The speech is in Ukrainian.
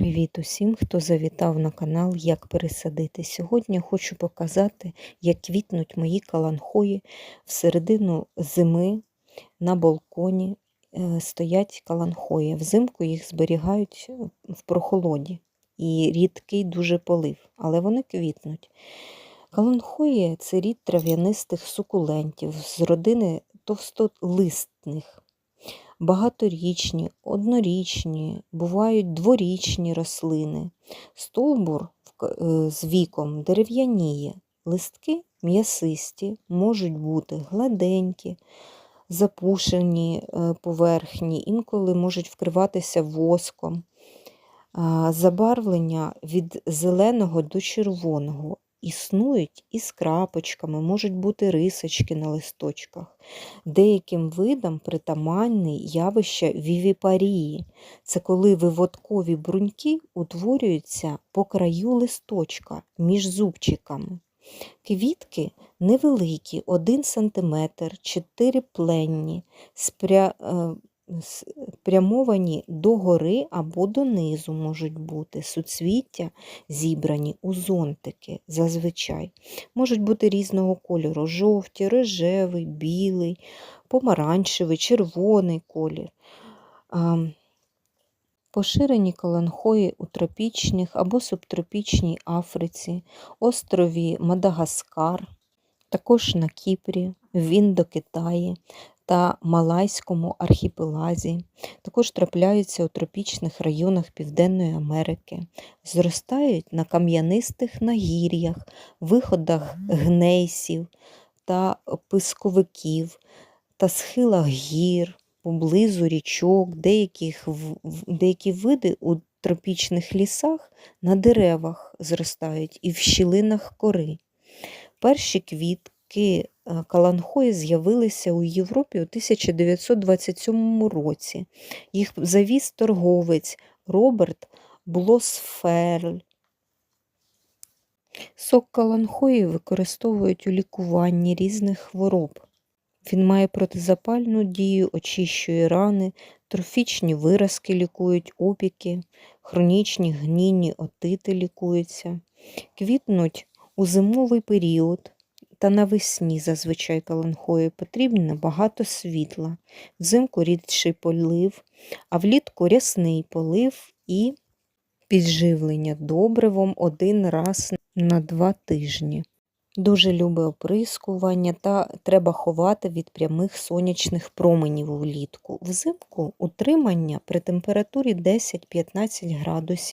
Привіт усім, хто завітав на канал Як пересадити. Сьогодні хочу показати, як квітнуть мої каланхої в середину зими на балконі е, стоять каланхої. Взимку їх зберігають в прохолоді і рідкий дуже полив, але вони квітнуть. Каланхої це рід трав'янистих сукулентів з родини товстолистних багаторічні, однорічні, бувають дворічні рослини. Стовбур е, з віком дерев'яніє, листки м'ясисті, можуть бути гладенькі, запушені е, поверхні, інколи можуть вкриватися воском. Забарвлення від зеленого до червоного. Існують із крапочками, можуть бути рисочки на листочках. Деяким видам притаманне явище вівіпарії. Це коли виводкові бруньки утворюються по краю листочка між зубчиками. Квітки невеликі, 1 см, 4 пленні, спря... Спрямовані догори або донизу можуть бути суцвіття, зібрані у зонтики зазвичай. Можуть бути різного кольору: жовті, рожевий, білий, помаранчевий, червоний колір. Поширені каланхої у тропічних або субтропічній Африці, острові Мадагаскар, також на Кіпрі, в Індокитаї, та Малайському архіпелазі, також трапляються у тропічних районах Південної Америки, зростають на кам'янистих нагір'ях, виходах гнейсів та писковиків та схилах гір, поблизу річок, деяких, деякі види у тропічних лісах на деревах зростають і в щілинах кори. Перші квітки каланхої з'явилися у Європі у 1927 році. Їх завіз торговець Роберт Блосферль. Сок каланхої використовують у лікуванні різних хвороб. Він має протизапальну дію, очищує рани, трофічні виразки лікують опіки, хронічні гнінні отити лікуються, квітнуть у зимовий період та навесні зазвичай каланхою потрібно багато світла, взимку рідший полив, а влітку рясний полив і підживлення добривом один раз на два тижні. Дуже любить оприскування та треба ховати від прямих сонячних променів влітку. Взимку утримання при температурі 10-15 градусів.